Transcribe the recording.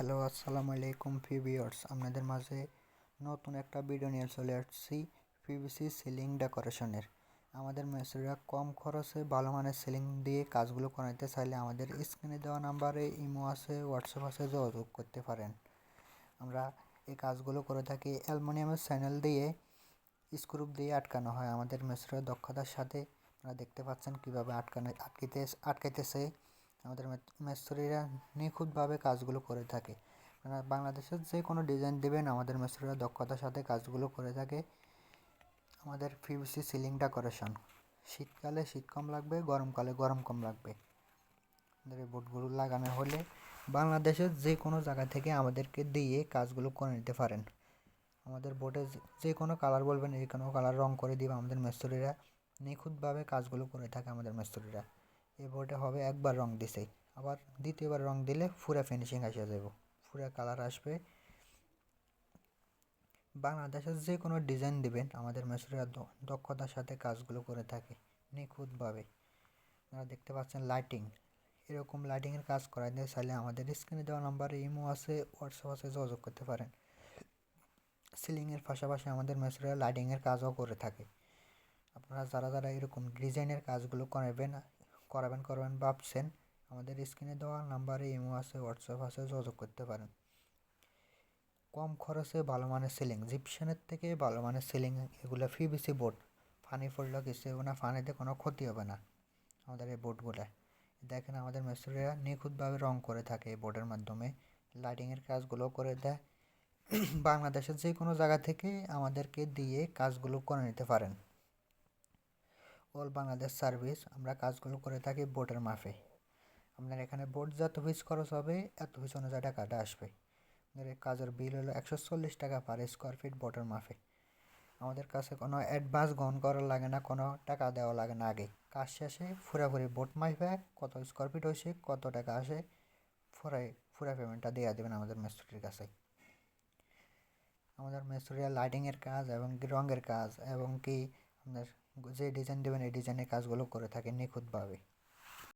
Hello, আসসালামু আলাইকুম viewers. আপনাদের মাঝে নতুন একটা ভিডিও নিয়ে চলে আসছি পিভিসি সিলিং ডেকোরেশনের। আমাদের মেসরিরা কম খরচে ভালো মানের সিলিং দিয়ে কাজগুলো করাতে চাইলে আমাদের স্ক্রিনে দেওয়া নাম্বারে ইমো আছে, হোয়াটসঅ্যাপ আছে, যোগাযোগ করতে পারেন। আমরা এই কাজগুলো করে থাকি অ্যালমোনিয়ামের চ্যানেল দিয়ে স্ক্রুপ দিয়ে আটকানো হয়। আমাদের মেসরিরা দক্ষতার সাথে আপনারা দেখতে পাচ্ছেন কীভাবে আটকানো, আটকিতে, আটকাইতেছে। আমাদের মেস্তরিরা নিখুঁতভাবে কাজগুলো করে থাকে। আপনারা বাংলাদেশের যে কোনো ডিজাইন দেবেন, আমাদের মেস্তরিরা দক্ষতার সাথে কাজগুলো করে থাকে। আমাদের পিভিসি সিলিং ডেকোরেশন শীতকালে শীত কম লাগবে, গরমকালে গরম কম লাগবে। আমাদের এই বোর্ডগুলো লাগানো হলে বাংলাদেশের যে কোনো জায়গা থেকে আমাদেরকে দিয়ে কাজগুলো করে নিতে পারেন। আমাদের বোর্ডে যে কোনো কালার বলবেন এই কোনো কালার রং করে দিবে আমাদের মেস্তরিরা। নিখুঁতভাবে কাজগুলো করে থাকে আমাদের মেস্তরিরা। এই বোর্ডে হবে একবার রং দিছে। আবার দ্বিতীয়বার রং দিলে পুরা ফিনিশিং আসে যাব পুরা কালার আসবে। বাংলাদেশের যে কোনো ডিজাইন দিবেন, আমাদের মেসুরিয়া দক্ষতার সাথে কাজগুলো করে থাকে, নিখুঁতভাবে। আপনারা দেখতে পাচ্ছেন লাইটিং এরকম লাইটিংয়ের কাজ করাইতে চাইলে আমাদের স্ক্রিনে দেওয়া নাম্বারে ইমো আছে হোয়াটসঅ্যাপ আছে, যোগাযোগ করতে পারেন। সিলিংয়ের পাশাপাশি আমাদের মেসুরিয়া লাইটিংয়ের কাজও করে থাকে। আপনারা যারা যারা এরকম ডিজাইনের কাজগুলো করাবেন করাবেন, করবেন, ভাবছেন, আমাদের স্ক্রিনে দেওয়া নাম্বারে ইমো আছে, হোয়াটসঅ্যাপ আছে, যোগাযোগ করতে পারেন। কম খরচে ভালো মানের সিলিং জিপশনের থেকে ভালো মানের সিলিং, এগুলো পিভিসি বোর্ড ফানি পড়লেও কিছু হবে না, পানিতে কোনো ক্ষতি হবে না, আমাদের এই বোর্ডগুলো দেখেন আমাদের মিস্ত্রিরা নিখুঁতভাবে রং করে থাকে এই বোর্ডের মাধ্যমে লাইটিংয়ের কাজগুলো করে দেয়। বাংলাদেশের যে কোনো জায়গা থেকে আমাদেরকে দিয়ে কাজগুলো করে নিতে পারেন। অল বাংলাদেশ সার্ভিস আমরা কাজগুলো করে থাকি বোর্ডের মাফে। আপনার এখানে বোর্ড যত পিস খরচ হবে, এত পিস অনুযায়ী টাকাটা আসবে। আপনার কাজের বিল হলো একশো চল্লিশ টাকা পার স্কোয়ার ফিট বোর্ডের মাফে। আমাদের কাছে কোনো অ্যাডভান্স গ্রহণ করার লাগে না, কোনো টাকা দেওয়া লাগে না আগে। কাজ শেষে ফুরাফুরি বোট মাইফে কত স্কোয়ার ফিট হয়েছে, কত টাকা আসে, ফুরাই, ফুরা পেমেন্টটা দেওয়া দেবেন আমাদের মিস্ত্রির কাছে। আমাদের মিস্ত্রিরা লাইটিংয়ের কাজ এবং রঙের কাজ এবং কি আপনার যে ডিজাইন দেবেন এই ডিজাইনের কাজগুলো করে থাকে নিখুঁতভাবে।